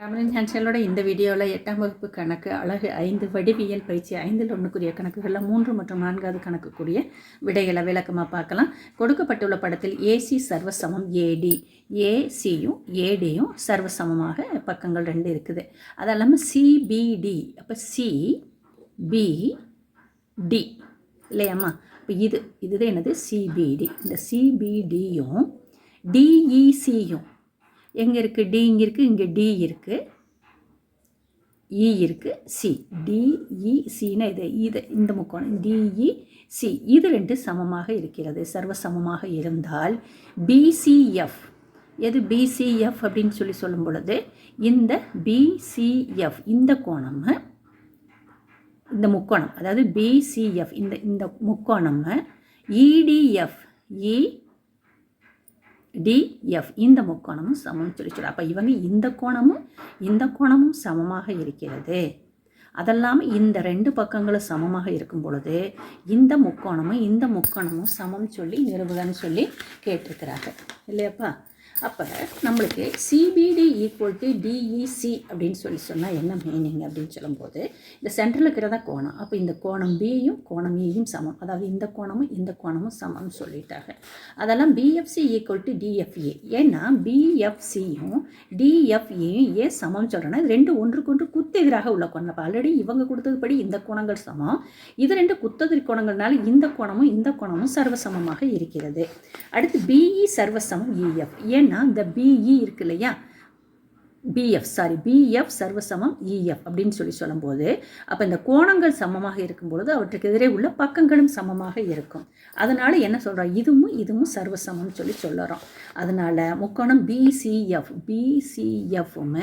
தமிழ் சான்சலோட இந்த வீடியோவில் எட்டாம் வகுப்பு கணக்கு அழகு ஐந்து வடிவியல் பயிற்சி ஐந்தில் ஒன்றுக்குரிய கணக்குகளில் மூன்று மற்றும் நான்காவது கணக்குக்குரிய விடைகளை விளக்கமாக பார்க்கலாம். கொடுக்கப்பட்டுள்ள படத்தில் ஏசி சர்வசமம் ஏடி ஏசியும் ஏடியும் சர்வசமமாக பக்கங்கள் ரெண்டு இருக்குது. அது இல்லாமல் சிபிடி அப்போ சி பி டி இல்லையாம்மா? இப்போ இது இதுதான் என்னது? சிபிடி இந்த சிபிடியும் டிஇசியும் எங்கே இருக்குது டி இங்கே இருக்குது இங்கே டி இருக்குது இ இருக்குது சி. டிஇசின்னா இது இது இந்த முக்கோணம். DE C. இது ரெண்டு சமமாக இருக்கிறது. சர்வ சமமாக இருந்தால் பிசிஎஃப் எது பிசிஎஃப் அப்படின்னு சொல்லி சொல்லும் பொழுது இந்த பிசிஎஃப் இந்த கோணம் இந்த முக்கோணம் அதாவது பிசிஎஃப் இந்த இந்த முக்கோணம் e, இடிஎஃப் இ டிஎஃப் இந்த முக்கோணமும் சமம்னு சொல்லி சொல்ல அப்போ இவங்க இந்த கோணமும் இந்த கோணமும் சமமாக இருக்கிறது. அதெல்லாமல் இந்த ரெண்டு பக்கங்களும் சமமாக இருக்கும் பொழுது இந்த முக்கோணமும் இந்த முக்கோணமும் சமம் சொல்லி நிறுவுகன்னு சொல்லி கேட்டிருக்கிறாங்க இல்லையாப்பா? அப்போ நம்மளுக்கு சிபிடி ஈக்குவல் டு டிஇசி அப்படின்னு சொல்லி சொன்னால் என்ன மீனிங் அப்படின்னு சொல்லும்போது இந்த சென்டரில் இருக்கிறதா கோணம். அப்போ இந்த கோணம் பியும் கோணம் e ஏயும் சமம். அதாவது இந்த கோணமும் இந்த கோணமும் சமம்னு சொல்லிட்டாங்க. அதெல்லாம் பிஎஃப்சி ஈக்குவல் டு டிஎஃப்ஏ ஏன்னா பிஎஃப்சியும் டிஎஃப்ஏயும் ஏ சமம்னு சொல்கிறேன்னா இது ரெண்டு ஒன்றுக்கு ஒன்று குத்தெதிராக உள்ள கோணம். அப்போ ஆல்ரெடி இவங்க கொடுத்ததுபடி இந்த கோணங்கள் சமம். இது ரெண்டு குத்ததிர் கோணங்கள்னால இந்த கோணமும் இந்த கோணமும் சர்வசமமாக இருக்கிறது. அடுத்து பிஇ சர்வசமம் இஎஃப் ஏன் ஏன்னா இந்த பிஇ இருக்கு இல்லையா பிஎஃப் சாரி பிஎஃப் சர்வசமம் இஎஃப் அப்படின்னு சொல்லி சொல்லும்போது அப்போ இந்த கோணங்கள் சமமாக இருக்கும் பொழுது அவற்றுக்கு எதிரே உள்ள பக்கங்களும் சமமாக இருக்கும். அதனால் என்ன சொல்கிறோம் இதுவும் இதுவும் சர்வசமம்னு சொல்லி சொல்லுறோம். அதனால் முக்கோணம் பிசிஎஃப் பிசிஎஃப்பும்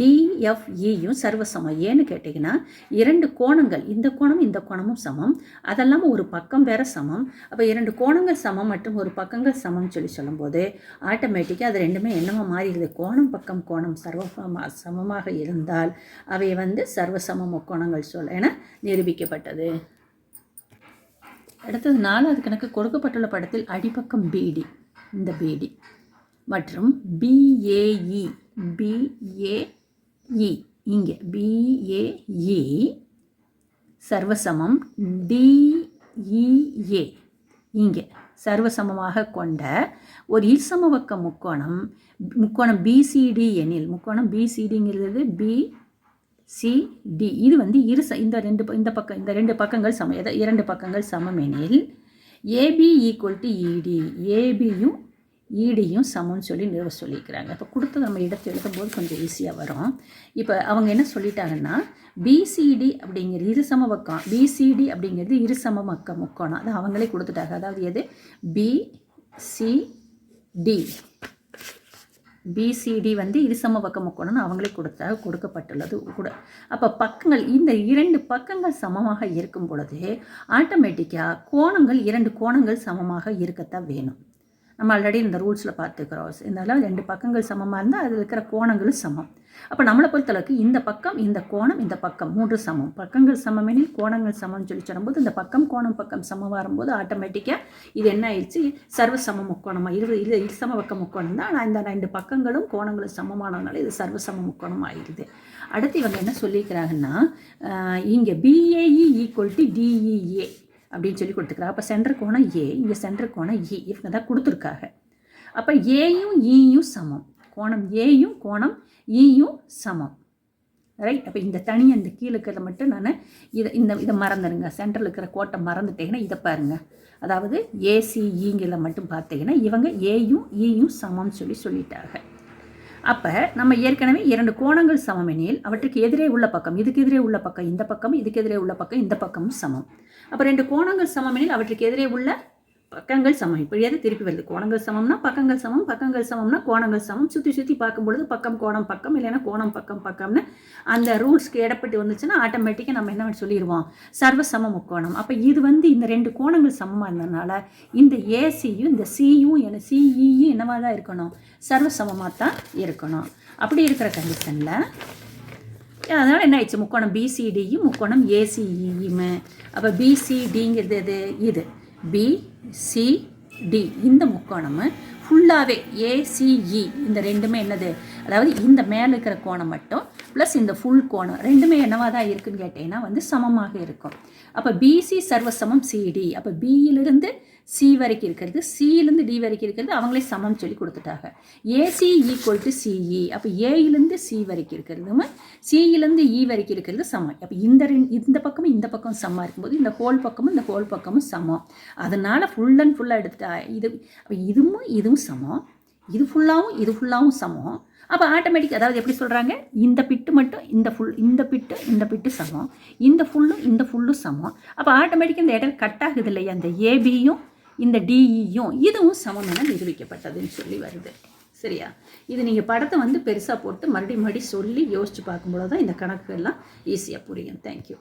டிஎஃப்இயும் சர்வசமம். ஏன்னு கேட்டிங்கன்னா இரண்டு கோணங்கள் இந்த கோணம் இந்த கோணமும் சமம். அதெல்லாமல் ஒரு பக்கம் வேற சமம். அப்போ இரண்டு கோணங்கள் சமம் மற்றும் ஒரு பக்கங்கள் சமம்னு சொல்லி சொல்லும்போது ஆட்டோமேட்டிக்காக அது ரெண்டுமே என்னவா மாறிடுது? கோணம் பக்கம் கோணம் சமம் சர்வ சமமாக இருந்தால் அவை வந்து சர்வசம முக்கோணங்கள் சொல் என நிரூபிக்கப்பட்டது. அடுத்தது நாலாவது கணக்கு கொடுக்கப்பட்டுள்ள படத்தில் அடிப்பக்கம் பிடி இந்த பிடி மற்றும் பிஏஇ பிஏஇ இங்கே பிஏஇ சர்வசமம் டிஇஏ இங்கே சர்வசமமாக கொண்ட ஒரு இருசமபக்க முக்கோணம் முக்கோணம் பிசிடி எனில் முக்கோணம் பிசிடிங்கிறது பி சிடி இது வந்து இரு ச- இந்த ரெண்டு ப- இந்த பக்கம் இந்த ரெண்டு பக்கங்கள் சம இரண்டு பக்கங்கள் சமம் எனில் ஏபி ஈக்குவல் டு இடி ஏபியும் ஈடியும் சமம்னு சொல்லி நிறுவ சொல்லியிருக்கிறாங்க இப்போ கொடுத்து நம்ம இடத்து எழுதும்போது கொஞ்சம் ஈஸியாக வரும். இப்போ அவங்க என்ன சொல்லிட்டாங்கன்னா பிசிடி அப்படிங்கிறது இரு சம பக்கம் பிசிடி அப்படிங்கிறது இரு சமபக்க முக்கோணம். அது அவங்களே கொடுத்துட்டாங்க. அதாவது எது? பிசிடி பிசிடி வந்து இருசம பக்க முக்கோணம்னு அவங்களே கொடுத்தா கொடுக்கப்பட்டுள்ளது கூட. அப்போ பக்கங்கள் இந்த இரண்டு பக்கங்கள் சமமாக இருக்கும் பொழுது ஆட்டோமேட்டிக்காக கோணங்கள் இரண்டு கோணங்கள் சமமாக இருக்கத்தான் வேணும். நம்ம ஆல்ரெடி இந்த ரூல்ஸில் பார்த்துக்கிறோம். இருந்தாலும் ரெண்டு பக்கங்கள் சமமாக இருந்தால் அதில் இருக்கிற கோணங்களும் சமம். அப்போ நம்மளை பொறுத்தளவுக்கு இந்த பக்கம் இந்த கோணம் இந்த பக்கம் மூன்று சமம். பக்கங்கள் சமமெனில் கோணங்கள் சமம்னு சொல்லி சொல்லும்போது இந்த பக்கம் கோணம் பக்கம் சமமாக வரும்போது ஆட்டோமேட்டிக்காக இது என்ன ஆயிடுச்சு? சர்வ சம முக்கோணமாக இரு இது சம பக்க முக்கோணம் தான். ஆனால் இந்த ரெண்டு பக்கங்களும் கோணங்களும் சமமானதுனால இது சர்வ சம முக்கோணம் ஆயிடுது. அடுத்து இவங்க என்ன சொல்லியிருக்கிறாங்கன்னா இங்கே பிஏஇ ஈக்குவல் டு டிஇஏ அப்படின்னு சொல்லி கொடுத்துருக்காங்க அப்போ சென்டர் கோணம் ஏ இங்கே சென்டர் கோணம் இ இவங்க தான் கொடுத்துருக்காங்க. அப்போ ஏயும் ஈயும் e சமம். கோணம் ஏயும் கோணம் e ஈயும் சமம். ரைட் அப்போ இந்த தனியாக இந்த கீழே இருக்கிறத மட்டும் நான் இதை இந்த இதை மறந்துடுங்க சென்டரில் இருக்கிற கோட்டை மறந்துட்டீங்கன்னா இதை பாருங்கள் அதாவது ஏசிஇங்கிறத மட்டும் பார்த்தீங்கன்னா இவங்க ஏயும் ஈயும் சமம்னு சொல்லி சொல்லிட்டாங்க. அப்போ நம்ம ஏற்கனவே இரண்டு கோணங்கள் சமமெனில் அவற்றுக்கு எதிரே உள்ள பக்கம் இதுக்கு எதிரே உள்ள பக்கம் இந்த பக்கம் இதுக்கு எதிரே உள்ள பக்கம் இந்த பக்கமும் சமம். அப்போ ரெண்டு கோணங்கள் சமமெனில் அவற்றுக்கு எதிரே உள்ள பக்கங்கள் சமம். இப்படியாவது திருப்பி வருது. கோணங்கள் சமம்னா பக்கங்கள் சமம் பக்கங்கள் சமம்னா கோணங்கள் சமம். சுற்றி சுற்றி பார்க்கும்பொழுது பக்கம் கோணம் பக்கம் இல்லைன்னா கோணம் பக்கம் பக்கம்னு அந்த ரூல்ஸ்க்கு இடப்பட்டு வந்துச்சுன்னா ஆட்டோமேட்டிக்காக நம்ம என்ன சொல்லிடுவோம் சர்வசம முக்கோணம். அப்போ இது வந்து இந்த ரெண்டு கோணங்கள் சமமாக இருந்ததுனால இந்த ஏசியும் இந்த சியும் என சிஇயும் என்னவாக தான் இருக்கணும்? சர்வசமமாக தான் இருக்கணும். அப்படி இருக்கிற கண்டிஷனில் அதனால் என்ன ஆயிடுச்சு? முக்கோணம் பிசிடியும் முக்கோணம் ஏசிஇயுமே அப்போ பிசிடிங்கிறது எது? இது. சிடி இந்த முக்கோணம் ஃபுல்லாகவே ஏசிஇ e. இந்த ரெண்டுமே என்னது? அதாவது இந்த மேலே இருக்கிற கோணம் மட்டும் ப்ளஸ் இந்த ஃபுல் கோணம் ரெண்டுமே என்னவாக தான் இருக்குன்னு கேட்டிங்கன்னா வந்து சமமாக இருக்கும். அப்போ பிசி சர்வசமம் சிடி அப்போ பியிலிருந்து சி வரைக்கும் இருக்கிறது சியிலேருந்து டி வரைக்கும் இருக்கிறது அவங்களே சமம் சொல்லி கொடுத்துட்டாங்க. AC equal to CE e. அப்போ ஏயிலேருந்து சி வரைக்கும் இருக்கிறதும் சியிலேருந்து இ e வரைக்கும் இருக்கிறது சமம். அப்போ இந்த ரெண்டு இந்த பக்கமும் இந்த பக்கம் சமமாக இருக்கும்போது இந்த ஹோல் பக்கமும் இந்த ஹோல் பக்கமும் சமம். அதனால் ஃபுல் அண்ட் ஃபுல்லாக எடுத்துட்டா இது அப்போ இதுவும் இதுவும் சமம். இது ஃபுல்லாகவும் இது ஃபுல்லாகவும் சமம். அப்போ ஆட்டோமேட்டிக் அதாவது எப்படி சொல்கிறாங்க இந்த பிட்டு மட்டும் இந்த ஃபுல் இந்த பிட்டு இந்த பிட்டு சமம். இந்த ஃபுல்லும் இந்த ஃபுல்லும் சமம். அப்போ ஆட்டோமேட்டிக்காக இந்த இடம் கட் ஆகுது இல்லையா? இந்த ஏபியும் இந்த டிஇயும் இதுவும் சமம் என நிரூபிக்கப்பட்டதுன்னு சொல்லி வருது. சரியா? இது நீங்கள் படத்தை வந்து பெருசாக போட்டு மறுபடியும் மறுபடியும் சொல்லி யோசித்து பார்க்கும்போது தான் இந்த கணக்கு எல்லாம் ஈஸியாக புரியும் தேங்க்யூ